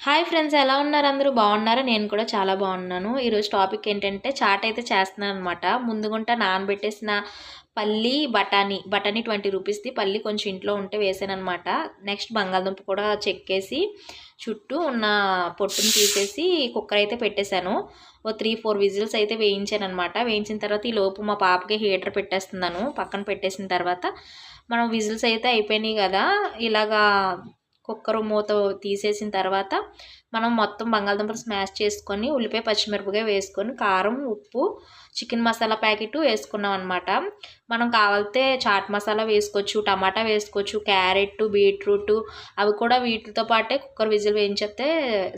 Hi friends ఎలా ఉన్నారు? అందరూ బాగున్నారా? నేను కూడా చాలా బాగున్నాను. ఈరోజు టాపిక్ ఏంటంటే చాట్ అయితే చేస్తున్నాను అనమాట ముందుగుంట నానబెట్టేసిన పల్లి బఠానీ బఠానీ ట్వంటీ రూపీస్ది పల్లి కొంచెం ఇంట్లో ఉంటే వేసాను అనమాట నెక్స్ట్ బంగాళదుంప కూడా చెక్కేసి చుట్టూ ఉన్న పొట్టును తీసేసి కుక్కర్ అయితే పెట్టేశాను. ఓ త్రీ ఫోర్ విజిల్స్ అయితే వేయించాను అనమాట వేయించిన తర్వాత ఈ లోపు మా పాపకి హీటర్ పెట్టేస్తున్నాను. పక్కన పెట్టేసిన తర్వాత మనం విజిల్స్ అయితే అయిపోయినాయి కదా ఇలాగా కుక్కర్ మూత తీసేసిన తర్వాత మనం మొత్తం బంగాళదుంపలు స్మాష్ చేసుకొని ఉల్లిపాయ పచ్చిమిరపకాయ వేసుకొని కారం ఉప్పు చికెన్ మసాలా ప్యాకెట్ వేసుకున్నాం అనమాట మనం కావాలితే చాట్ మసాలా వేసుకోవచ్చు టమాటా వేసుకోవచ్చు క్యారెట్ బీట్రూట్ అవి కూడా వీటితో పాటే కుక్కర్ విజిల్ వేయించేస్తే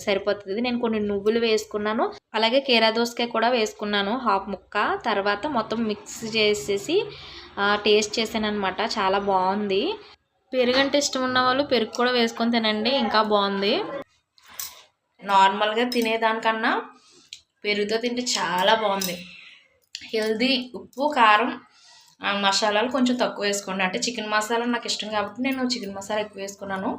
సరిపోతుంది. నేను కొన్ని నువ్వులు వేసుకున్నాను అలాగే కీరా దోసకాయ కూడా వేసుకున్నాను హాఫ్ ముక్క. తర్వాత మొత్తం మిక్స్ చేసేసి టేస్ట్ చేశాను అనమాట చాలా బాగుంది. పెరుగు అంటే ఇష్టం ఉన్న వాళ్ళు పెరుగు కూడా వేసుకొని తినండి ఇంకా బాగుంది. నార్మల్గా తినేదానికన్నా పెరుగుతో తింటే చాలా బాగుంది. హెల్దీ ఉప్పు కారం ఆ, మసాలాలు కొంచెం తక్కువ వేసుకోండి. అంటే చికెన్ మసాలా నాకు ఇష్టం కాబట్టి నేను చికెన్ మసాలా ఎక్కువ వేసుకున్నాను.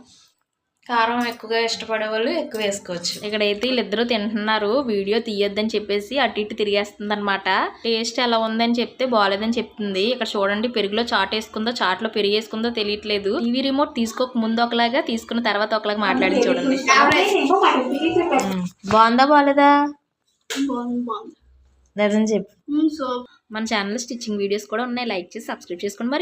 కారం ఎక్కువగా ఇష్టపడే వాళ్ళు ఎక్కువ వేసుకోవచ్చు. ఇక్కడైతే వీళ్ళిద్దరూ తింటున్నారు. వీడియో తీయొద్దని చెప్పేసి అటు ఇటు తిరిగేస్తుంది అనమాట టేస్ట్ ఎలా ఉందని చెప్తే బాగాలేదని చెప్తుంది. ఇక్కడ చూడండి పెరుగులో చాట్ వేసుకుందో చాట్లో పెరుగు వేసుకుందో తెలియట్లేదు. టీవీ రిమోట్ తీసుకోక ముందు ఒకలాగా తీసుకున్న తర్వాత ఒకలాగా మాట్లాడి చూడండి. బాగుందా బాగాలేదా నిజం చెప్పు. సో మన ఛానల్ స్టిచ్చింగ్ వీడియోస్ కూడా ఉన్నాయి. లైక్ చేసి సబ్స్క్రైబ్ చేసుకోండి మరి.